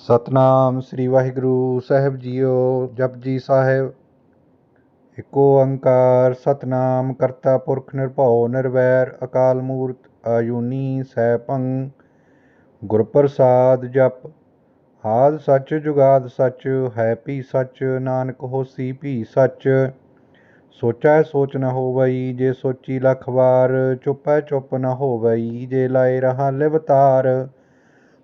ਸਤਨਾਮ ਸ੍ਰੀ ਵਾਹਿਗੁਰੂ ਸਾਹਿਬ ਜੀਓ ਜਪਜੀ ਸਾਹਿਬ। ਇੱਕ ਓੰਕਾਰ ਸਤਨਾਮ ਕਰਤਾ ਪੁਰਖ ਨਿਰਭਉ ਨਿਰਵੈਰ, ਅਕਾਲ ਮੂਰਤ ਆਯੂਨੀ ਸੈਭੰ ਗੁਰ ਪ੍ਰਸਾਦ ਜਪ, ਆਦ ਸੱਚ ਜੁਗਾਦ ਸੱਚ, ਹੈ ਭੀ ਸੱਚ, ਨਾਨਕ ਹੋਸੀ ਭੀ ਸੱਚ। ਸੋਚੈ ਸੋਚ ਨ ਹੋਵਈ, ਜੇ ਸੋਚੀ ਲਖ ਵਾਰ, ਚੁਪੈ ਚੁੱਪ ਨ ਹੋਵਈ, ਜੇ ਲਾਏ ਰਹਾ ਲਿਵਤਾਰ।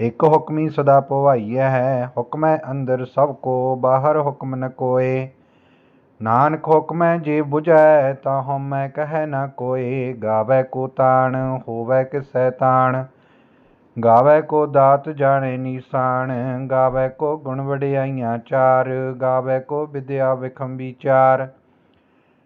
ਇਕ ਹੁਕਮੀ ਸਦਾ ਪਵਾਈਐ ਹੈ, ਹੁਕਮੈ ਅੰਦਰ ਸਭ ਕੋ, ਬਾਹਰ ਹੁਕਮ ਨ ਕੋਏ। ਨਾਨਕ ਹੁਕਮੈ ਜੇ 부ਝੈ ਤਾਂ ਹਉਮੈ ਕਹੈ ਨ ਕੋਏ। ਗਾਵੈ ਕੋ ਤਾਣ, ਹੋਵੈ ਕਿਸੈ ਤਾਣ। ਗਾਵੈ ਕੋ ਦਾਤ ਜਾਣੇ ਨੀਸਾਨ ਗਾਵੈ ਕੋ ਗੁਣ ਵਡਿਆਈਆਂ ਚਾਰ। ਗਾਵੈ ਕੋ ਵਿਦਿਆ ਵਿਖਮ ਵਿਚਾਰ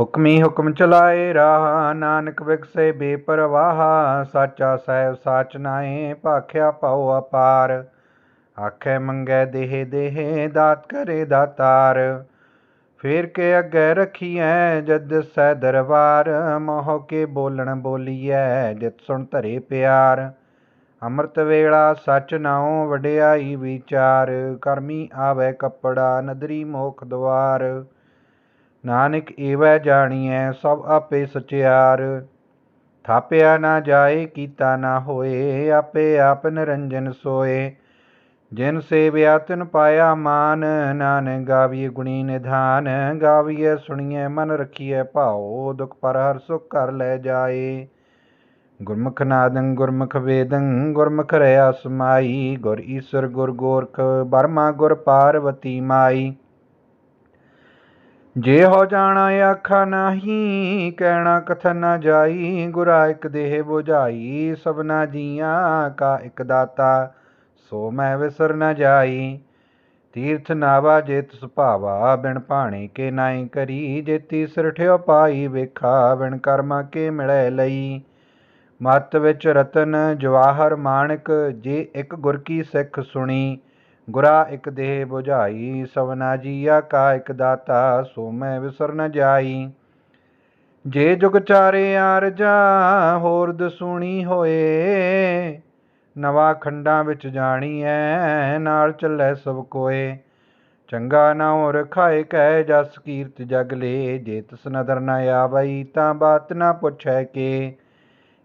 ਹੁਕਮੀ ਹੁਕਮ ਚਲਾਏ, ਰਾਹ ਨਾਨਕ ਵਿਗਸੇ ਬੇਪਰਵਾਹ ਸਾਚਾ ਸਹਿਬ ਸਾਚ ਨਾਏ ਭਾਖਿਆ ਪਾਉ ਅਪਾਰ। ਆਖੇ ਮੰਗੈ ਦੇਹ ਦੇਹ, ਦਾਤ ਕਰੇ ਦਾਤਾਰ। ਫੇਰ ਕੇ ਅੱਗੇ ਰਖੀਐ ਜਦ ਸੈ ਦਰਬਾਰ, ਮੋਹ ਕੇ ਬੋਲਣ ਬੋਲੀਐ, ਜਿਤ ਸੁਣ ਧਰੇ ਪਿਆਰ। ਅੰਮ੍ਰਿਤ ਵੇਲਾ ਸਚ ਨਾਉ ਵਡਿਆਈ ਵਿਚਾਰ, ਕਰਮੀ ਆਵੇ ਕੱਪੜਾ, ਨਦਰੀ ਮੋਖ ਦਵਾਰ ਨਾਨਕ ਏਵੈ ਜਾਣੀਐ, ਸਭ ਆਪੇ ਸਚਿਆਰ। ਥਾਪਿਆ ਨਾ ਜਾਏ, ਕੀਤਾ ਨਾ ਹੋਏ, ਆਪੇ ਆਪ ਨਿਰੰਜਨ ਸੋਏ। ਜਿਨ ਸੇਵਿਆ ਤਿਨ ਪਾਇਆ ਮਾਨ, ਨਾਨਕ ਗਾਵੀਏ ਗੁਣੀ ਨਿਧਾਨ। ਗਾਵੀਏ ਸੁਣੀਏ ਮਨ ਰਖੀਏ ਭਾਉ, ਦੁਖ ਪਰ ਹਰ ਸੁਖ ਕਰ ਲੈ ਜਾਏ। ਗੁਰਮੁਖ ਨਾਦੰ, ਗੁਰਮੁਖ ਵੇਦੰ, ਗੁਰਮੁਖ ਰਿਆ ਸਮਾਈ। ਗੁਰ ਈਸ਼ਰ, ਗੁਰ ਗੋਰਖ, ਬਰਮਾ, ਗੁਰ ਪਾਰਵਤੀ ਮਾਈ। ਜੇ ਹੋ ਜਾਣਾ ਆਖਾ ਨਹੀਂ, ਕਹਿਣਾ ਕਥਨ ਨਾ ਜਾਈ, ਗੁਰਾ ਇਕ ਦੇਹ 부ਝਾਈ ਸਭਨਾ ਜੀਆਂ ਕਾ ਇਕ ਦਾਤਾ, ਸੋ ਮੈਂ ਵਿਸਰ ਨਾ ਜਾਈ। ਤੀਰਥ ਨਾਵਾ ਜਿਤ ਸੁਭਾਵਾ ਬਿਨ ਭਾਣੇ ਕੇ ਨਾਈ ਕਰੀ ਜੇਤੀ ਸਿਰਠਿਓ ਪਾਈ, ਵੇਖਾ ਬਿਨ ਕਰਮਾ ਕੇ ਮਿਲੈ ਲਈ। ਮਤ ਵਿੱਚ ਰਤਨ ਜਵਾਹਰ ਮਾਣਕ, ਜੇ ਇੱਕ ਗੁਰ ਕੀ ਸਿੱਖ ਸੁਣੀ ਗੁਰਾ ਇੱਕ ਦੇਹ 부ਝਾਈ ਸਵਨਾ ਜੀਆ ਕਾ ਇਕ ਦਾਤਾ, ਸੋ ਮੈਂ ਵਿਸਰ ਨ ਜਾਈ। ਜੇ ਜੁਗ ਚਾਰੇ ਆਰਜਾ, ਹੋਰ ਦਸੂਣੀ ਹੋਏ, ਨਵਾ ਖੰਡਾਂ ਵਿੱਚ ਜਾਣੀ ਐ, ਨਾਲ ਚੱਲੇ ਸਭ ਕੋਏ। ਚੰਗਾ ਨਾਉ ਰਖਾਏ ਕਹਿ ਜਸ ਕੀਰਤ ਜਗ ਲੇ, ਜੇ ਤਿਸ ਨਦਰ ਨ ਆਵਈ, ਤਾਂ ਬਾਤ ਨਾ ਪੁੱਛੈ ਕੇ।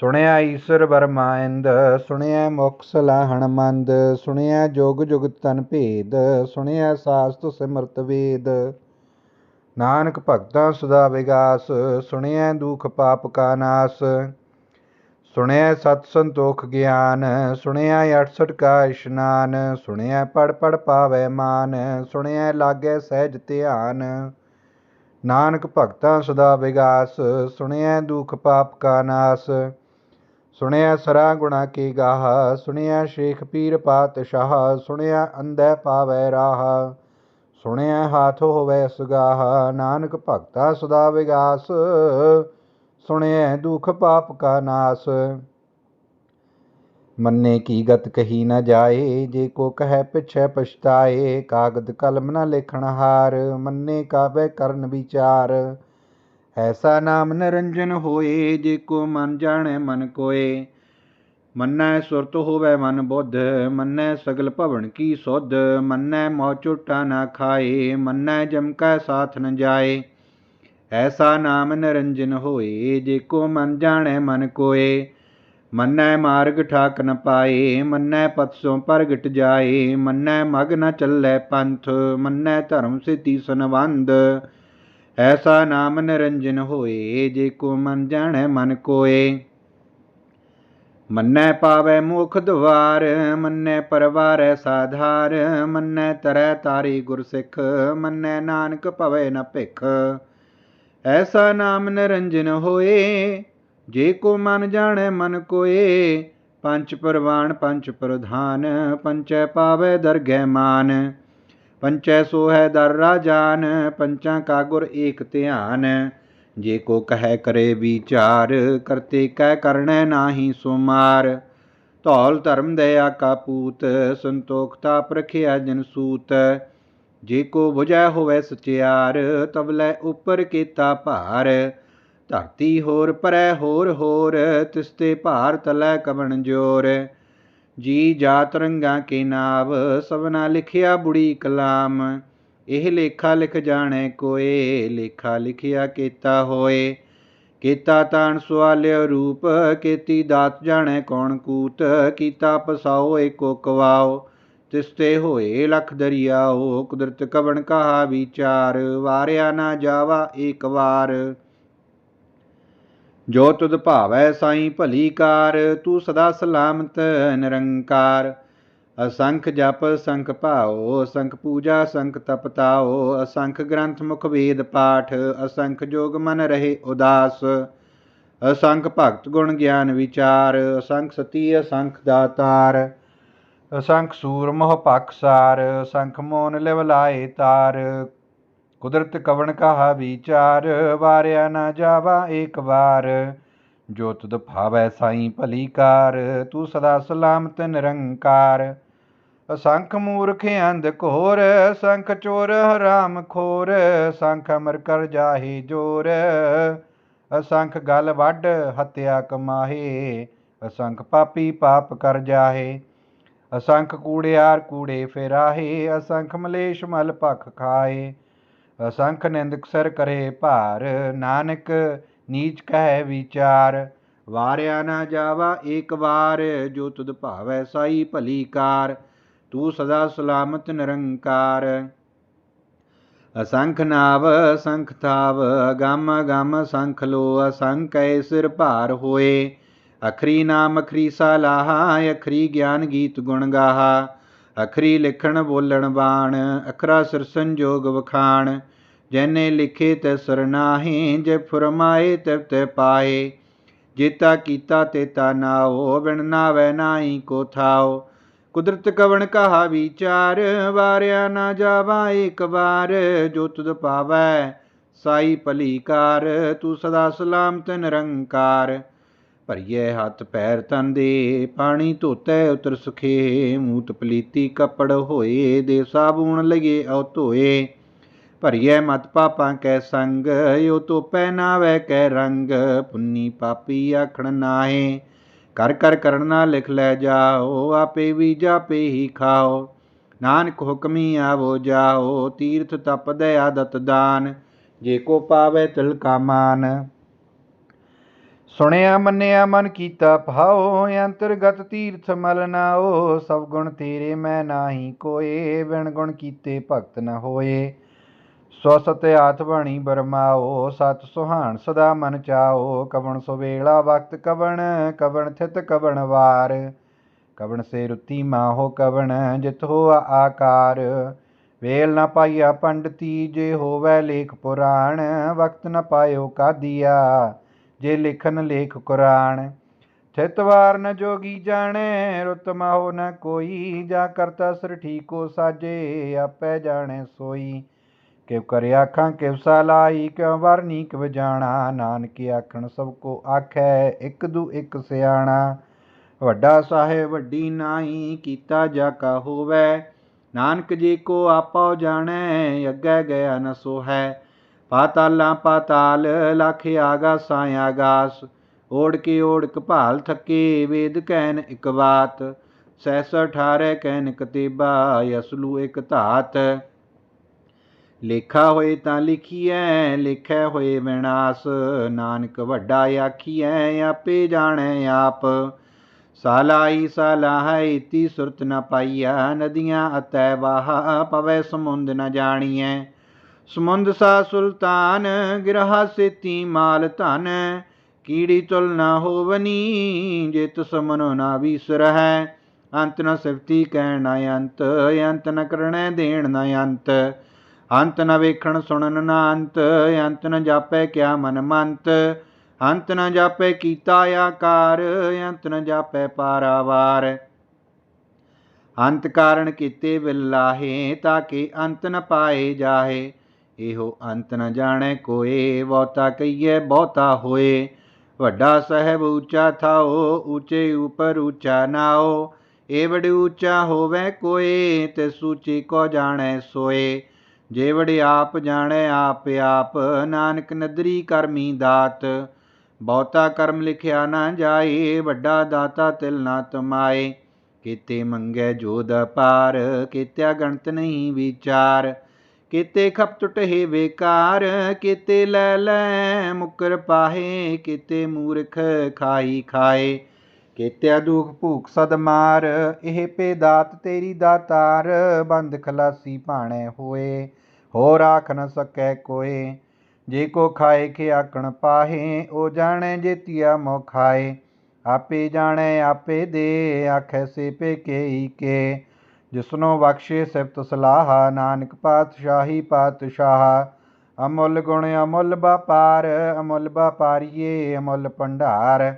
ਸੁਣਿਆ ਈਸ਼ਰ ਬਰਮਾਇੰਦ ਸੁਣਿਆ ਮੁਖ ਸਲਾਹਣ ਮੰਦ, ਸੁਣਿਆ ਜੋਗ ਜੁਗਤ ਤਨ ਭੇਦ, ਸੁਣਿਆ ਸਾਸਤ ਸਿਮਰਤ ਵੇਦ। ਨਾਨਕ ਭਗਤਾਂ ਸਦਾ ਵਿਗਾਸ, ਸੁਣਿਆ ਦੁਖ ਪਾਪ ਕਾ ਨਾਸ। ਸੁਣਿਆ ਸਤ ਸੰਤੋਖ ਗਿਆਨ, ਸੁਣਿਆ 68 ਕਾ ਇਸ਼ਨਾਨ, ਸੁਣਿਆ ਪੜ ਪੜ ਪਾਵੇ ਮਾਨ, ਸੁਣਿਆ ਲਾਗੇ ਸਹਿਜ ਧਿਆਨ। ਨਾਨਕ ਭਗਤਾਂ ਸਦਾ ਵਿਗਾਸ, ਸੁਣਿਆ ਦੁਖ ਪਾਪ ਕਾ ਨਾਸ। ਸੁਣਿਆ ਸਰਾ ਗੁਣਾ ਕੀ ਗਾਹ, ਸੁਣਿਆ ਸ਼ੇਖ ਪੀਰ ਪਾਤਸ਼ਾਹ, ਸੁਣਿਆ ਅੰਧੈ ਪਾਵੈ ਰਾਹ, ਸੁਣਿਆ ਹਾਥ ਹੋਵੇ ਸੁਗਾਹ, ਨਾਨਕ ਭਗਤਾ ਸਦਾ ਵਿਗਾਸ ਸੁਣਿਆ ਦੁਖ ਪਾਪ ਕਾ ਨਾਸ। ਮੰਨੇ ਕੀ ਗਤ ਕਹੀ ਨਾ ਜਾਏ, ਜੇ ਕੋ ਕਹੈ ਪਿਛੈ ਪਛਤਾਏ, ਕਾਗਦ ਕਲਮ ਨਾ ਲੇਖਣ ਹਾਰ, ਮੰਨੇ ਕਾਬੇ ਕਰਨ ਵਿਚਾਰ ਐਸਾ ਨਾਮ ਨਿਰੰਜਨ ਹੋਏ ਜੇ ਕੋ ਮਨ ਜਾਣੈ ਮਨ ਕੋਏ ਮੰਨੈ ਸੁਰਤ ਹੋਵੇ ਮਨ ਬੁੱਧ ਮੰਨੈ ਸਗਲ ਭਵਨ ਕੀ ਸੁਧ ਮੰਨੈ ਮੌ ਝੂਟਾ ਨਾ ਖਾਏ ਮੰਨੈ ਜਮ ਕੈ ਸਾਥ ਨ ਜਾਏ ਐਸਾ ਨਾਮ ਨਿਰੰਜਨ ਹੋਏ ਜੇ ਕੋ ਮਨ ਜਾਣੈ ਮਨ ਕੋਏ ਮੰਨੈ ਮਾਰਗ ਠਾਕ ਨ ਪਾਏ ਮੰਨੈ ਪਤ ਸੋ ਪ੍ਰਗਟ ਜਾਏ ਮੰਨੈ ਮਗ ਨ ਚੱਲੈ ਪੰਥ ਮੰਨੈ ਧਰਮ ਸਿਤੀ ਸੰਬੰਧ ਐਸਾ ਨਾਮ ਨਿਰੰਜਨ ਹੋਏ, ਜੇ ਕੋ ਮਨ ਜਾਣੈ ਮਨ ਕੋਏ। ਮੰਨੈ ਪਾਵੈ ਮੁਖ ਦਵਾਰ, ਮੰਨੈ ਪਰਵਾਰੈ ਸਾਧਾਰ, ਮੰਨੈ ਤਰੈ ਤਾਰੀ ਗੁਰ ਸਿੱਖ ਮੰਨੈ ਨਾਨਕ ਭਵੈ ਨ ਭਿਖ। ਐਸਾ ਨਾਮ ਨਿਰੰਜਨ ਹੋਏ, ਜੇ ਕੋ ਮਨ ਜਾਣੈ ਮਨ ਕੋਏ, ਪੰਚ ਪਰਵਾਨ ਪੰਚ ਪ੍ਰਧਾਨ, ਪੰਚੈ ਪਾਵੈ ਦਰਗਹਿ ਮਾਨ। ਪੰਚੈ ਸੋ ਹੈ ਦਰ ਰਾਜਾਨ ਪੰਚਾਂ ਕਾ ਗੁਰ ਏਕ ਧਿਆਨ। ਜੇ ਕੋ ਕਹੈ ਕਰੇ ਵਿਚਾਰ, ਕਰਤੇ ਕਹਿ ਕਰਣੈ ਨਾਹੀ ਸੋ ਮਾਰ ਧੌਲ ਧਰਮ ਦਇਆ ਕਾ ਪੂਤ, ਸੰਤੋਖ ਤਾਪ ਜਨ ਸੂਤ। ਜੇ ਕੋ 부ਜੈ ਹੋਵੇ ਸਚਿਆਰ ਤਬਲੇ ਉਪਰ ਕੀਤਾ ਭਾਰ। ਧਰਤੀ ਹੋਰ ਪਰੈ ਹੋਰ ਹੋਰ ਤਿਸਤੇ ਭਾਰ ਤਲੈ ਕਵਣ ਜੋਰ। ਜੀ ਜਾਤ ਰੰਗਾਂ ਕੇ ਨਾਵ ਸਭਨਾ ਲਿਖਿਆ ਬੁੜੀ ਕਲਾਮ। ਇਹ ਲੇਖਾ ਲਿਖ ਜਾਣੈ ਕੋਏ, ਲੇਖਾ ਲਿਖਿਆ ਕੀਤਾ ਹੋਏ। ਕੀਤਾ ਤਾਣ ਸਵਾਲਿਓ ਰੂਪ, ਕੀਤੀ ਦਾਤ ਜਾਣੈ ਕੌਣ ਕੂਤ। ਕੀਤਾ ਪਸਾਓ ਏਕੋ ਕਵਾਓ, ਤਿਸਤੇ ਹੋਏ ਲਖ ਦਰਿਆਓ। ਕੁਦਰਤ ਕਵਣ ਕਹਾ ਵਿਚਾਰ, ਵਾਰਿਆ ਨਾ ਜਾਵਾ ਏਕ ਵਾਰ। ਜੋ ਤੁਧ ਭਾਵੈ ਸਾਈ ਭਲੀ ਕਾਰ, ਤੂੰ ਸਦਾ ਸਲਾਮਤ, ਨਿਰੰਕਾਰ। ਅਸੰਖ ਜਪ, ਸੰਖ ਭਾਓ ਅਸੰਖ ਪੂਜਾ, ਸੰਖ ਤਪਤਾਓ ਅਸੰਖ ਗ੍ਰੰਥ ਮੁਖ ਵੇਦ ਪਾਠ, ਅਸੰਖ ਜੋਗ ਮਨ ਰਹੇ ਉਦਾਸ। ਅਸੰਖ ਭਗਤ ਗੁਣ ਗਿਆਨ ਵਿਚਾਰ, ਅਸੰਖ ਸਤੀ, ਅਸੰਖ ਦਾਤਾਰ। ਅਸੰਖ ਸੂਰ ਮੋਹ ਪਖਸਾਰ ਅਸੰਖ ਮੋਨ ਲਿਵ ਲਾਏ ਤਾਰ। ਕੁਦਰਤ ਕਵਣ ਕਹਾ ਵਿਚਾਰ, ਵਾਰਿਆ ਨਾ ਜਾਵਾ ਏਕ ਵਾਰ। ਜੋ ਤੁਧ ਭਾਵੈ ਸਾਈ ਭਲੀ ਕਾਰ ਤੂੰ ਸਦਾ ਸਲਾਮਤ ਨਿਰੰਕਾਰ। ਅਸੰਖ ਮੂਰਖ ਅੰਧ ਘੋਰ ਅਸੰਖ ਚੋਰ ਹਰਾਮ ਖੋਰ। ਸੰਖ ਅਮਰ ਕਰ ਜਾਹੇ ਜੋਰ, ਅਸੰਖ ਗਲ ਵੱਢ ਹਤਿਆ ਕਮਾਹੇ। ਅਸੰਖ ਪਾਪੀ ਪਾਪ ਕਰ ਜਾਹੇ, ਅਸੰਖ ਕੂੜਿਆਰ ਕੂੜੇ ਫੇਰਾਹੇ। ਅਸੰਖ ਮਲੇਸ਼ ਮਲ ਭਖ ਖਾਏ ਅਸੰਖ ਨਿੰਦਕਸਰ ਕਰੇ ਭਾਰ, ਨਾਨਕ ਨੀਚ ਕਹਿ ਵਿਚਾਰ, ਵਾਰਿਆ ਨਾ ਜਾਵਾ ਏਕ ਵਾਰ, ਜੋ ਤੁਧ ਭਾਵੈ ਸਾਈ ਭਲੀ ਕਾਰ, ਤੂੰ ਸਦਾ ਸਲਾਮਤ ਨਿਰੰਕਾਰ। ਅਸੰਖ ਨਾਵ ਅਸੰਖ ਥਾਵ, ਅਗੰਮ ਅਗੰਮ ਸੰਖ ਲੋ, ਅਸੰਖ ਅਸੰਕੈ ਸਿਰ ਭਾਰ ਹੋਏ, ਅਖਰੀ ਨਾਮ ਅਖਰੀ ਸਲਾਹਾ, ਅਖਰੀ ਗਿਆਨ ਗੀਤ ਗੁਣ ਗਾਹਾ। ਅਖਰੀ ਲਿਖਣ ਬੋਲਣ ਬਾਣ, ਅਖਰਾ ਸਿਰ ਸੰਜੋਗ ਵਖਾਣ। ਜੈਨੇ ਲਿਖੇ ਤੈ ਸਰਨਾਹੀ ਜੇ ਫਰਮਾਏ ਤੈ ਤੈ ਪਾਏ। ਜੇਤਾ ਕੀਤਾ ਤੇਤਾ ਨਾਓ, ਬਿਨ ਨਾਵੈ ਨਾਹੀ ਕੋ ਥਾਓ। ਕੁਦਰਤ ਕਵਣ ਕਹਾ ਵਿਚਾਰ, ਵਾਰਿਆ ਨਾ ਜਾਵਾ ਇੱਕ ਵਾਰ। ਜੋ ਤੁਧ ਪਾਵੈ, ਸਾਈ ਭਲੀ ਕਾਰ ਤੂੰ ਸਦਾ ਸਲਾਮਤ ਨਿਰੰਕਾਰ। ਭਰੀਏ ਹੱਥ ਪੈਰ ਤਨ ਦੇ, ਪਾਣੀ ਧੋਤੈ ਉਤਰ ਸੁਖੇ, ਮੂਤ ਪਲੀਤੀ ਕੱਪੜ ਹੋਏ, ਦੇ ਸਾਬੂਣ ਲਗੇ ਔ ਧੋਏ। ਭਰੀਏ ਮਤ ਪਾਪਾਂ ਕੈ ਸੰਗ ਯੋ ਤੋ ਪਹਿਨਾਵੇ ਕੈ ਰੰਗ, ਪੁੰਨੀ ਪਾਪੀ ਆਖਣ ਨਾਹੇ। ਕਰ ਕਰ ਕਰਨਾ ਲਿਖ ਲੈ ਜਾਓ, ਆਪੇ ਵੀ ਜਾਪੇ ਹੀ ਖਾਓ। ਨਾਨਕ ਹੁਕਮੀ ਆਵੋ ਜਾਓ, ਤੀਰਥ ਤਪ ਦਇਆ ਦਤ ਦਾਨ, ਜੇ ਕੋ ਪਾਵੇ ਤਿਲ ਕਾ ਮਾਨ। ਸੁਣਿਆ, ਮੰਨਿਆ, ਮਨ ਕੀਤਾ ਭਾਓ ਅੰਤਰਗਤ ਤੀਰਥ ਮਲ ਨਾਓ ਸਭ ਗੁਣ ਤੇਰੇ ਮੈਂ ਨਾਹੀ ਕੋਏ, ਬਿਨ ਗੁਣ ਕੀਤੇ ਭਗਤ ਨ ਹੋਏ। ਸੋ ਸਤਿ ਆਥ ਬਣੀ ਬਰਮਾਓ, ਸਤ ਸੁਹਾਣ ਸਦਾ ਮਨ ਚਾਓ। ਕਵਣ ਸੋ ਵੇਲਾ ਵਕਤ ਕਵਣ ਕਵਣ ਥਿਤ ਕਵਣ ਵਾਰ। ਕਵਣ ਸੇ ਰੁੱਤੀ ਮਾਹੋ ਕਵਣ, ਜਿਤ ਹੋ ਆਕਾਰ। ਵੇਲ ਨ ਪਾਈਆ ਪੰਡਤੀ, ਜੇ ਹੋਵੇ ਲੇਖ ਪੁਰਾਣ, ਵਕਤ ਨ ਪਾਇਓ ਕਾਦੀਆ। ਜੇ ਲਿਖਨ ਲੇਖ ਕੁਰਾਨ ਥਿਤਵਾਰ ਨ ਜੋਗੀ ਜਾਣੈ, ਰੁਤ ਮਾਹੋ ਨ ਕੋਈ, ਜਾ ਕਰਤਾ ਸਰ ਠੀਕੋ ਸਾਜੇ, ਆਪੇ ਜਾਣੈ ਸੋਈ। ਕਿਵ ਕਰੇ ਆਖਾਂ, ਕਿਵ ਸਲਾਈ ਕਿਉ ਵਰਨੀ ਕਿਵ ਜਾਣਾ, ਨਾਨਕ ਆਖਣ ਸਭ ਕੋ ਆਖੈ, ਇੱਕ ਦੂ ਇੱਕ ਸਿਆਣਾ। ਵੱਡਾ ਸਾਹਿਬ ਵੱਡੀ ਨਾਈ, ਕੀਤਾ ਜਾ ਕਾ ਹੋਵੇ, ਨਾਨਕ ਜੀ ਕੋ ਆਪੋ ਜਾਣੈ, ਅੱਗੇ ਗਿਆ ਨ ਸੋ ਪਾਤਾਲਾਂ ਪਾਤਾਲ, ਲਖ ਆਗਾਸਾਂ ਆਗਾਸ। ਓੜ ਕੇ ਓੜਕ ਭਾਲ ਥੱਕੇ, ਵੇਦ ਕਹਿਨ ਇਕ ਬਾਤ। ਸਹਿਸ ਅਠਾਰੈ ਕਹਿਨ ਕਤੇਬਾ ਅਸਲੂ ਇਕ ਧਾਤ। ਲੇਖਾ ਹੋਏ ਤਾਂ ਲਿਖੀਐ, ਲਿਖੈ ਹੋਏ ਵਿਨਾਸ਼। ਨਾਨਕ ਵੱਡਾ ਆਖੀਐ, ਆਪੇ ਜਾਣੈ ਆਪ। ਸਾਲਾਈ ਸਾਲਾਹੈ ਤੀ ਸੁਰਤ ਨ ਪਾਈਆ ਨਦੀਆਂ ਅਤੈ ਵਾਹਾ, ਪਵੈ ਸਮੁੰਦ ਨ ਜਾਣੀਐ। ਸਮੁੰਦ ਸਾ ਸੁਲਤਾਨ, ਗਿਰਹਾ ਸੇਤੀ ਮਾਲ ਧਨ। ਕੀੜੀ ਤੁਲ ਨਾ ਹੋਵਨੀ ਜਿਤ ਸਮਨੋ ਨਾ ਵਿਸਰਹਿ। ਅੰਤ ਨ ਸਿਫਤੀ ਕਹਿਣ ਨਾ ਅੰਤ ਅੰਤ ਨ ਕਰਣੈ ਦੇਣ ਨਾ ਅੰਤ। ਅੰਤ ਨ ਵੇਖਣ ਸੁਣਨ ਨਾ ਅੰਤ ਅੰਤ ਨ ਜਾਪੈ ਕਿਆ ਮਨ ਮੰਤ। ਅੰਤ ਨ ਜਾਪੈ ਕੀਤਾ ਆਕਾਰ, ਅੰਤ ਨ ਜਾਪੈ ਪਾਰਾਵਾਰ। ਅੰਤ ਕਾਰਨ ਕੀਤੇ ਬਿਲਾਹੇ ਤਾਕੇ ਅੰਤ ਨ ਪਾਏ ਜਾਹੇ। ਇਹੋ ਅੰਤ ਨ ਜਾਣੈ ਕੋਏ, ਬਹੁਤਾ ਕਹੀਏ ਬਹੁਤਾ ਹੋਏ। ਵੱਡਾ ਸਾਹਿਬ ਉੱਚਾ ਥਾਓ, ਉੱਚੇ ਉਪਰ ਉੱਚਾ ਨਾਓ। ਏਵੜ ਉੱਚਾ ਹੋਵੇ ਕੋਏ, ਤੇ ਸੂਚੀ ਕੋ ਜਾਣੈ ਸੋਏ। ਜੇਵੜ ਆਪ ਜਾਣੈ, ਆਪ ਆਪ ਨਾਨਕ ਨਦਰੀ ਕਰਮੀ ਦਾਤ। ਬਹੁਤਾ ਕਰਮ ਲਿਖਿਆ ਨਾ ਜਾਏ, ਵੱਡਾ ਦਾਤਾ ਤਿਲ ਨਾ ਤਮਾਏ। ਕਿਤੇ ਮੰਗੈ ਜੋਦ ਪਾਰ ਕੀਤਿਆ ਗਣਤ ਨਹੀਂ ਵਿਚਾਰ। ਕਿਤੇ ਖਪ ਟੁਟੇ ਬੇਕਾਰ, ਕਿਤੇ ਲੈ ਲੈ ਮੁਕਰ ਪਾਹੇ, ਕਿਤੇ ਮੂਰਖ ਖਾਈ ਖਾਏ। ਕੀਤਿਆ ਦੁਖ ਭੂਖ ਸਦ ਮਾਰ, ਇਹ ਪੇ ਦਾਤ ਤੇਰੀ ਦਾਤਾਰ ਬੰਦ ਖਲਾਸੀ ਭਾਣੇ ਹੋਏ, ਹੋਰ ਆਖ ਨ ਸਕੈ ਕੋਏ। ਜੇ ਕੋ ਖਾਏ ਕੇ ਆਕਣ ਪਾਹੇ, ਉਹ ਜਾਣੈ ਜੇਤੀਆ ਮੋ ਖਾਏ। ਆਪੇ ਜਾਣੈ, ਆਪੇ ਦੇ, ਆਖੈ ਸੇ ਪੇ ਕੇਈ ਕੇ। ਜਿਸਨੋ ਬਖਸ਼ੇ ਸਿਫਤ ਸਲਾਹਾ, ਨਾਨਕ ਪਾਤਸ਼ਾਹੀ ਪਾਤਸ਼ਾਹ। ਅਮੁੱਲ ਗੁਣ ਅਮੁੱਲ ਵਪਾਰ, ਅਮੁੱਲ ਵਪਾਰੀਏ ਅਮੁੱਲ ਭੰਡਾਰ।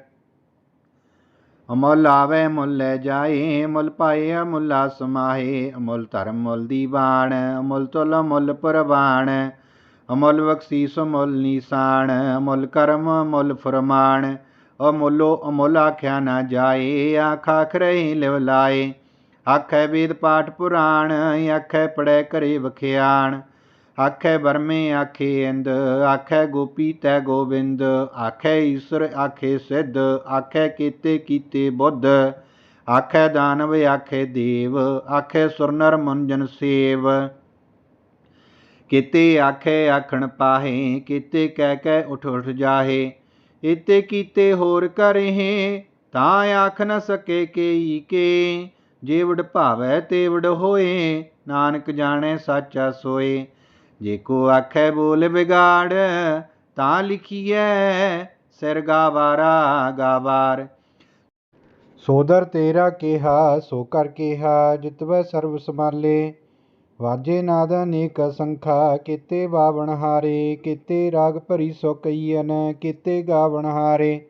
ਅਮੁੱਲ ਆਵੇ ਮੁੱਲ ਲੈ ਜਾਏ ਮੁੱਲ ਪਾਏ, ਅਮੁੱਲਾ ਸਮਾਹੇ ਅਮੁੱਲ ਧਰਮ ਮੁੱਲ ਦੀਵਾਨ ਅਮੁੱਲ ਤੁਲ ਮੁੱਲ ਪ੍ਰਵਾਨ ਅਮੁੱਲ ਬਖਸ਼ੀਸ ਮੁੱਲ ਨੀਸਾਨ, ਅਮੁੱਲ ਕਰਮ ਮੁੱਲ ਫਰਮਾਨ। ਅਮੁੱਲੋ ਅਮੁੱਲ ਆਖਿਆ ਨਾ ਜਾਏ, ਆਖ ਖਰੇ ਲਿਵ ਲਾਏ। ਆਖੈ ਵੇਦ ਪਾਠ ਪੁਰਾਣ ਆਖੈ ਪੜੈ ਕਰੇ ਵਖਿਆਣ। ਆਖੈ ਵਰਮੇ ਆਖੇ ਇੰਦ, ਆਖੈ ਗੋਪੀ ਤੈ ਗੋਬਿੰਦ ਆਖੈ ਈਸ਼ਰ ਆਖੇ ਸਿੱਧ, ਆਖੈ ਕੀਤੇ ਕੀਤੇ ਬੁੱਧ। ਆਖੈ ਦਾਨਵ ਆਖੈ ਦੇਵ, ਆਖੈ ਸੁਰਨਰ ਮੁੰਜਨ ਸੇਵ। ਕੀਤੇ ਆਖੈ ਆਖਣ ਪਾਹੇ, ਕੀਤੇ ਕਹਿ ਕਹਿ ਉਠ ਉਠ ਜਾਹੇ। ਇਤੇ ਕੀਤੇ ਹੋਰ ਕਰਹਿ, ਤਾਂ ਆਖ ਨ ਸਕੇ ਕੇਈ ਕੇ। ਜੇਵੜ ਭਾਵੈ ਤੇਵੜ ਹੋਏ, ਨਾਨਕ ਜਾਣੈ ਸਾਚਾ ਸੋਏ। ਜੇ ਕੋ ਆਖੈ ਬੋਲ ਬਿਗਾੜ ਤਾਂ ਲਿਖੀਐ, ਸਿਰ ਗਾਵਾਰਾ ਗਾਵਾਰ। ਸੋਦਰ ਤੇਰਾ ਕਿਹਾ, ਸੋ ਕਰ ਕਿਹਾ ਜਿਤਵੈ ਸਰਬ ਸਮਾਲੇ ਵਾਜੇ ਨਾਦ ਅਨੇਕ ਸੰਖਾ, ਕੀਤੇ ਬਾਵਣ ਹਾਰੇ, ਕੀਤੇ ਰਾਗ ਭਰੀ ਸੋ ਕਈਨ ਕੀਤੇ ਗਾਵਣ ਹਾਰੇ।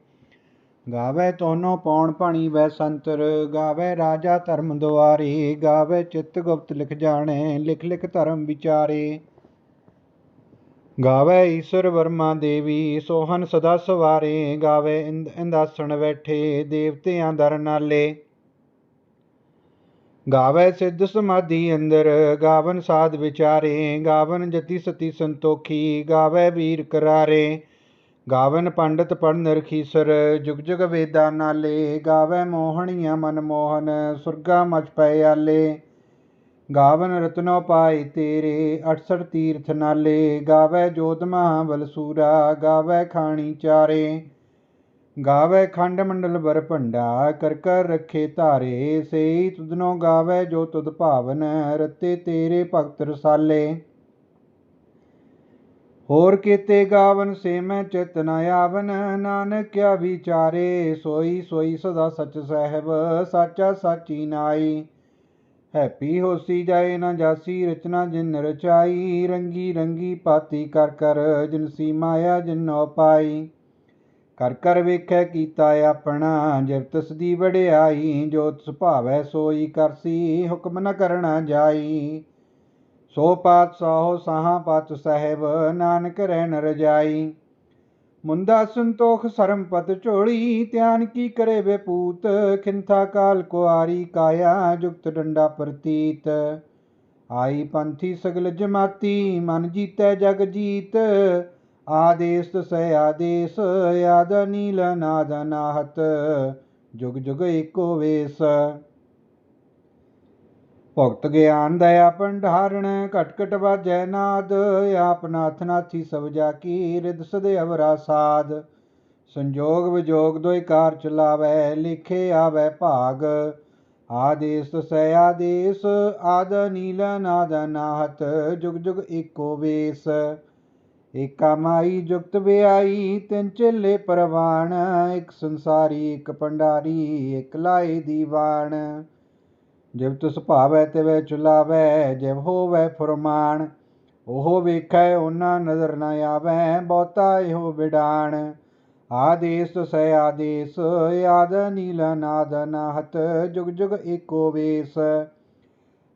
ਗਾਵੇ ਤੋਨੋ ਪੌਣ ਭਣੀ ਵੈ ਸੰਤਰ, ਗਾਵੇ ਰਾਜਾ ਧਰਮ ਦੁਆਰੇ, ਗਾਵੇ ਚਿੱਤ ਗੁਪਤ ਲਿਖ ਜਾਣੇ, ਲਿਖ ਲਿਖ ਧਰਮ ਵਿਚਾਰੇ। ਗਾਵੇ ਈਸ਼ਰ ਵਰਮਾ ਦੇਵੀ, ਸੋਹਨ ਸਦਾ ਸਵਾਰੇ, ਗਾਵੇ ਇੰਦ ਇੰਦਾਸਣ ਬੈਠੇ, ਦੇਵਤਿਆਂ ਦਰ ਨਾਲੇ। ਗਾਵੇ ਸਿੱਧ ਸਮਾਧੀ ਅੰਦਰ, ਗਾਵਨ ਸਾਧ ਵਿਚਾਰੇ, ਗਾਵਨ ਜਤੀ ਸਤੀ ਸੰਤੋਖੀ, ਗਾਵੇ ਵੀਰ ਕਰਾਰੇ। ਗਾਵਨ ਪੰਡਤ ਪੜਨ ਰਖੀਸਰ ਜੁਗ ਜੁਗ ਵੇਦਾਂ ਨਾਲੇ, ਗਾਵੇ ਮੋਹਣੀਆਂ ਮਨ ਮੋਹਨ, ਸੁਰਗਾ ਮਚ ਪਏ ਆਲੇ। ਗਾਵਨ ਰਤਨੋ ਪਾਈ ਤੇਰੇ 68 ਤੀਰਥ ਨਾਲੇ। ਗਾਵੇ ਜੋਤ ਮਹਾਬਲ ਸੂਰਾ, ਗਾਵੇ ਖਾਣੀ ਚਾਰੇ। ਗਾਵੇ ਖੰਡ ਮੰਡਲ ਵਰ ਭੰਡਾ, ਕਰ ਕਰ ਰੱਖੇ ਧਾਰੇ। ਸੇਈ ਤੁਧਨੋ ਗਾਵੇ ਜੋ ਤੁਧ ਭਾਵਨ, ਰਤੇ ਤੇਰੇ ਭਗਤ ਰਸਾਲੇ। ਹੋਰ ਕੀਤੇ ਗਾਵਨ ਸੇਮੈ ਚਿਤ ਨ ਆਵਨ, ਨਾਨਕ ਕਿਆ ਵਿਚਾਰੇ, ਸੋਈ ਸੋਈ ਸਦਾ ਸਚ ਸਹਿਬ, ਸਾਚਾ ਸਾਚੀ ਨਾਈ। ਹੈਪੀ ਹੋਸੀ ਜਾਏ ਨਾ ਜਾਸੀ, ਰਚਨਾ ਜਿਨ ਰਚਾਈ, ਰੰਗੀ ਰੰਗੀ ਪਾਤੀ ਕਰ ਕਰ ਜਿਨਸੀ ਮਾਇਆ ਜਿਨੋ ਪਾਈ। ਕਰ ਕਰ ਵੇਖੈ ਕੀਤਾ ਆਪਣਾ ਜਿਵ ਤਿਸ ਦੀ ਵਡਿਆਈ ਜੋ ਤਿਸ ਭਾਵੈ ਸੋਈ ਕਰਸੀ ਹੁਕਮ ਨ ਕਰਣਾ ਜਾਈ। ਸੋ ਪਾਤ ਸਾਹੋ ਸਾਹਾ ਪਤ ਸਹਿਬ, ਨਾਨਕ ਰਹਿਣ ਰਜਾਈ ਮੁੰਦਾ ਸੰਤੋਖ ਸਰਮ ਪਤ ਝੋਲੀ, ਧਿਆਨ ਕੀ ਕਰੇ ਵੇ ਪੂਤ? ਖਿੰਥਾ ਕਾਲ ਕੁਆਰੀ ਕਾਇਆ, ਜੁਗਤ ਡੰਡਾ ਪ੍ਰਤੀਤ। ਆਈ ਪੰਥੀ ਸਗਲ ਜਮਾਤੀ, ਮਨ ਜੀਤੈ ਜਗ ਜੀਤ। ਆਦੇਸ ਸੈ ਆਦੇਸ, ਆਦ ਨੀਲ ਨਾਦ ਨਾਹਤ ਜੁਗ ਜੁਗ ਏਕੋ ਵੇਸ। ਭਗਤ ਗਿਆਨ ਦਇਆ ਭੰਡਾਰਣ ਘਟ ਘਟ ਵਾਜੈ ਨਾਦ, ਆਪ ਨਾਥ ਨਾਥੀ ਸਭ ਜਾ ਕੀ ਰਿਦ ਸਦਿ ਅਵਰਾ ਸਾਧ ਸੰਜੋਗ ਵਿਜੋਗ ਦੋਇ ਕਾਰ ਚਲਾਵੈ ਲਿਖੇ ਆਵੈ ਭਾਗ। ਆਦੇਸ ਸੈ ਆਦੇਸ, ਆਦ ਨੀਲ, ਨਾਦ ਨਾਹਤ, ਜੁਗ ਜੁਗ ਏਕੋ ਵੇਸ। ਏਕਾ ਮਾਈ ਜੁਗਤ ਵਿਆਈ, ਤਿੰਨ ਚੇਲੇ ਪਰਵਾਣ, ਇੱਕ ਸੰਸਾਰੀ, ਇੱਕ ਭੰਡਾਰੀ, ਇੱਕ ਲਾਏ ਦੀਵਾਨ। ਜਿਵ ਤਿਸ ਭਾਵੈ ਤਿਵੈ ਚੁਲਾਵੈ, ਜਿਵ ਹੋਵੈ ਫੁਰਮਾਨ, ਉਹ ਵੇਖੈ ਉਹਨਾਂ ਨਜ਼ਰ ਨ ਆਵੈ, ਬਹੁਤਾ ਇਹੋ ਵਿਡਾਣ। ਆਦੇਸ ਸੈ ਆਦੇਸ, ਆਦ ਨੀਲ ਨਾਦ ਨਾਹਤ, ਜੁਗ ਜੁਗ ਏਕੋ ਵੇਸ।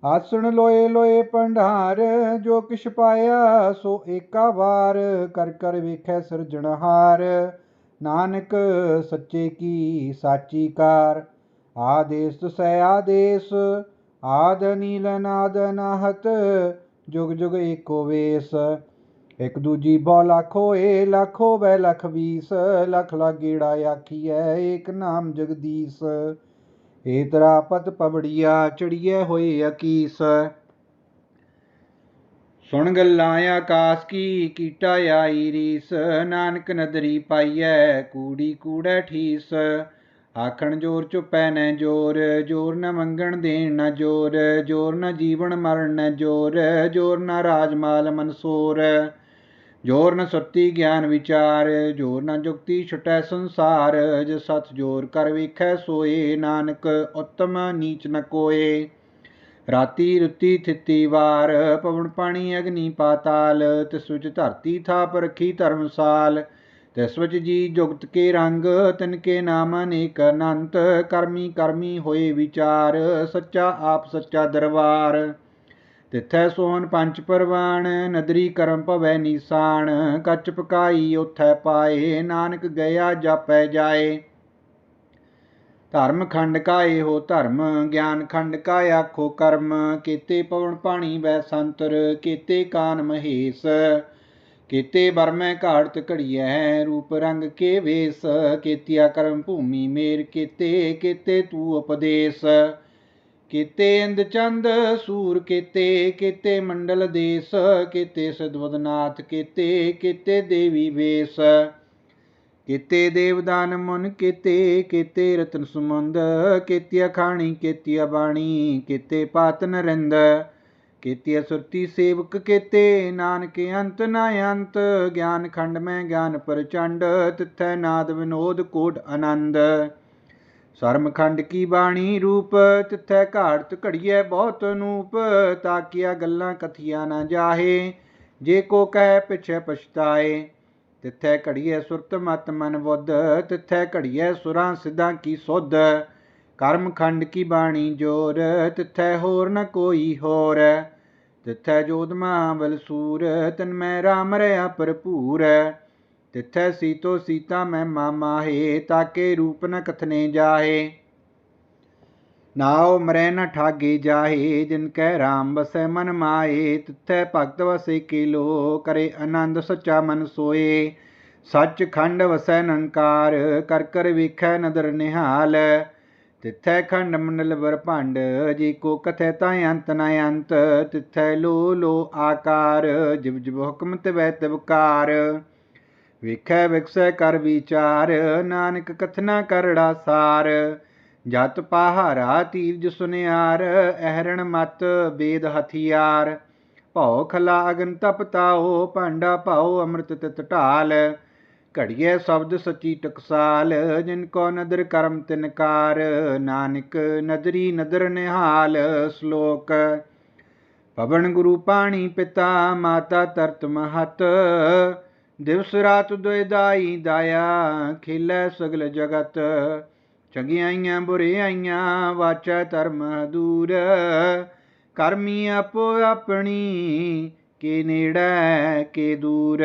ਆਸਣ ਲੋਏ ਲੋਏ ਭੰਡਾਰ ਜੋ ਕਿਛ ਪਾਇਆ ਸੋ ਏਕਾ ਵਾਰ, ਕਰ ਕਰ ਵੇਖੈ ਸਿਰਜਣਹਾਰ। ਨਾਨਕ ਸੱਚੇ ਕੀ, ਸਾਚੀ ਕਾਰ। ਆਦੇਸ ਸੈ ਆਦੇਸ, ਆਦ ਨੀਲ ਨਾਦ ਨਾਹਤ, ਜੁਗ ਜੁਗ ਏਕੋ ਵੇਸ। ਇਕ ਦੂਜੀ ਬੋ ਲੱਖੋ ਏ ਲੱਖੋ ਬੈ ਲਖ ਵੀਸ। ਲਖ ਲਾਗੇੜਾ ਆਖੀਐ, ਏਕ ਨਾਮ ਜਗਦੀਸ਼। ਏ ਤਰਾ ਪਤ ਪਵੜੀਆ, ਚੜੀਐ ਹੋਏ ਅਕੀਸ। ਸੁਣ ਗੱਲਾਂ ਆਕਾਸ ਕੀ, ਕੀਟਾ ਆਈ ਰੀਸ। ਨਾਨਕ ਨਦਰੀ ਪਾਈਐ, ਕੂੜੀ ਕੂੜੈ ਠੀਸ। ਆਖਣ ਜੋਰ ਚੁਪੈ ਨੈ ਜੋਰ ਜੋਰ ਨ ਮੰਗਣ ਦੇਣ ਨ ਜੋਰ ਜੋਰ ਨ ਜੀਵਨ ਮਰਨ ਨ ਜੋਰ ਜੋਰ ਨ ਰਾਜ ਮਾਲ ਮਨਸੂਰ। ਜੋਰ ਨ ਸੁਰਤੀ ਗਿਆਨ ਵਿਚਾਰ, ਜੋਰ ਨ ਜੁਗਤੀ ਛਟੈ ਸੰਸਾਰ। ਜਿ ਸਤ ਜੋਰ ਕਰ ਵੇਖੈ ਸੋਏ, ਨਾਨਕ ਉਤਮ ਨੀਚ ਨ ਕੋਏ। ਰਾਤੀ ਰੁੱਤੀ ਥਿੱਤੀ ਵਾਰ, ਪਵਨ ਪਾਣੀ ਅਗਨੀ ਪਾਤਾਲ, ਤਿਸ ਵਿੱਚ ਧਰਤੀ ਥਾਪ ਰਖੀ ਧਰਮਸਾਲ। ਤਿਸ ਜੀ ਜੁਗਤ ਕੇ ਰੰਗ, ਤਿਨ ਕੇ ਨਾਮ ਅਨੇਕ ਅਨੰਤ, ਕਰਮੀ ਕਰਮੀ ਹੋਏ ਵਿਚਾਰ, ਸੱਚਾ ਆਪ ਸੱਚਾ ਦਰਬਾਰ। ਤਿਥੈ ਸੋਹਣ ਪੰਜ ਪਰਵਾਣ, ਨਦਰੀ ਕਰਮ ਭਵੈ ਨੀਸਾਨ ਕੱਚ ਪਕਾਈ ਉਥੈ ਪਾਏ, ਨਾਨਕ ਗਿਆ ਜਾਪੈ ਜਾਏ। ਧਰਮ ਖੰਡ ਕਾ ਇਹੋ ਧਰਮ, ਗਿਆਨ ਖੰਡ ਕਾ ਆਖੋ ਕਰਮ, ਕੀਤੇ ਪਵਨ ਪਾਣੀ ਵੈ ਸੰਤਰ, ਕੀਤੇ ਕਾਨ ਮਹੇਸ਼। ਕੀਤੇ ਬਰਮੈ ਘਾੜਤ ਘੜੀਐ, ਰੂਪ ਰੰਗ ਕੇ ਵੇਸ, ਕੀਤਿਆ ਕਰਮ ਭੂਮੀ ਮੇਰ ਕੀਤੇ ਕੀਤੇ ਤੂ ਉਪਦੇਸ਼। ਕੀਤੇ ਇੰਦ ਚੰਦ, ਸੂਰ ਕੀਤੇ ਕੀਤੇ ਮੰਡਲ ਦੇਸ, ਕੀਤੇ ਸਦਵਦਨਾਥ ਕੀਤੇ ਕੀਤੇ ਦੇਵੀ ਵੇਸ। ਕੀਤੇ ਦੇਵਦਾਨ ਮਨ ਕੀਤੇ ਕੀਤੇ ਰਤਨ ਸੁਮੰਦ, ਕੀਤਿਆ ਖਾਣੀ, ਕੀਤਿਆ ਬਾਣੀ, ਕੀਤੇ ਪਾਤ ਨਰਿੰਦ। ਕੀਤੀ ਸੁਰਤੀ ਸੇਵਕ ਕੇਤੇ, ਨਾਨਕ ਅੰਤ ਨਾ ਅੰਤ, ਗਿਆਨ ਖੰਡ ਮੈਂ ਗਿਆਨ ਪ੍ਰਚੰਡ, ਤਿਥੈ ਨਾਦ ਵਿਨੋਦ ਕੋਟ ਆਨੰਦ। ਸਰਮ ਖੰਡ ਕੀ ਬਾਣੀ ਰੂਪ, ਤਿਥੈ ਘਾਟ ਘੜੀਐ ਬਹੁਤ ਨੂਪ ਤਾਕਿਆ ਗੱਲਾਂ ਕਥੀਆਂ ਨਾ ਜਾਹੇ, ਜੇ ਕੋ ਕਹਿ ਪਿਛੇ ਪਛਤਾਏ। ਤਿੱਥੈ ਘੜੀਐ ਸੁਰਤ ਮਤ ਮਨ ਬੁੱਧ, ਤਿੱਥੈ ਘੜੀਐ ਸੁਰਾਂ ਸਿੱਧਾਂ ਕੀ ਸੁਧ। ਕਰਮ ਖੰਡ ਕੀ ਬਾਣੀ ਜੋਰ, ਤਿੱਥੈ ਹੋਰ ਨ ਕੋਈ ਹੋਰ। ਤਿੱਥੈ ਜੋਧ ਮਹਾਬਲ ਸੂਰ ਤਨ ਮੈਂ ਰਾਮ ਰਿਆ ਭਰਪੂਰ ਤਿਥੈ ਸੀਤੋ ਸੀਤਾ ਮੈਂ ਮਾਮਾਹੇ ਤਾਕੇ ਰੂਪ ਨ ਕਥਨੇ ਜਾਹੇ। ਨਾਉ ਮਰੈ ਨ ਠਾਗੇ ਜਾਹੇ, ਜਿਨ ਕੈ ਰਾਮ ਵਸੈ ਮਨ ਮਾਏ ਤਿਥੈ ਭਗਤ ਵਸੇ ਕੀਲੋ ਕਰੇ ਆਨੰਦ ਸੱਚਾ ਮਨ ਸੋਏ ਸੱਚ ਖੰਡ ਵਸੈ ਨੰਕਾਰ, ਕਰ ਕਰ ਵੇਖੈ ਨਦਰ ਨਿਹਾਲ। ਤਿੱਥੈ ਖੰਡ ਮੰਡਲ ਬਰਭੰਡ ਜੀ ਕੋ ਕਥੈ ਤਾਂ ਅੰਤ ਨ ਅੰਤ, ਤਿੱਥੈ ਲੋ ਲੋ ਆਕਾਰ, ਜਿਵ ਜਿਵ ਹੁਕਮ ਤਿਵੈ ਤਿਵਕਾਰ ਵੇਖੈ ਵਿਖਸੈ ਕਰ ਵਿਚਾਰ, ਨਾਨਕ ਕਥਨਾ ਕਰੜਾ ਸਾਰ। ਜਤ ਪਹਾਰਾ ਤੀਰਜ ਸੁਨਿਆਰ, ਅਹਰਣ ਮਤ ਬੇਦ ਹਥਿਆਰ। ਭਉ ਖਲਾ ਅਗਨ ਤਪਤਾਓ, ਭਾਂਡਾ ਭਾਉ ਅੰਮ੍ਰਿਤ ਤਿਤ ਢਾਲ। ਘੜੀਏ ਸ਼ਬਦ ਸੱਚੀ ਟਕਸਾਲ, ਜਿਨ ਕੋ ਨਦਰ ਕਰਮ ਤਿਨਕਾਰ ਨਾਨਕ ਨਦਰੀ ਨਦਰ ਨਿਹਾਲ, ਸ਼ਲੋਕ। ਪਵਨ ਗੁਰੂ ਪਾਣੀ ਪਿਤਾ, ਮਾਤਾ ਤਰਤ ਮਹਤ, ਦਿਵਸ ਰਾਤ ਦੁਇ ਦਾਈ ਦਾਇਆ, ਖਿਲੈ ਸਗਲ ਜਗਤ। ਚੰਗਿਆਈਆਂ ਬੁਰਿਆਈਆਂ ਵਾਚੈ ਧਰਮ ਦੂਰ ਕਰਮੀ ਆਪੋ ਆਪਣੀ, ਕੇ ਨੇੜੇ, ਕੇ ਦੂਰ।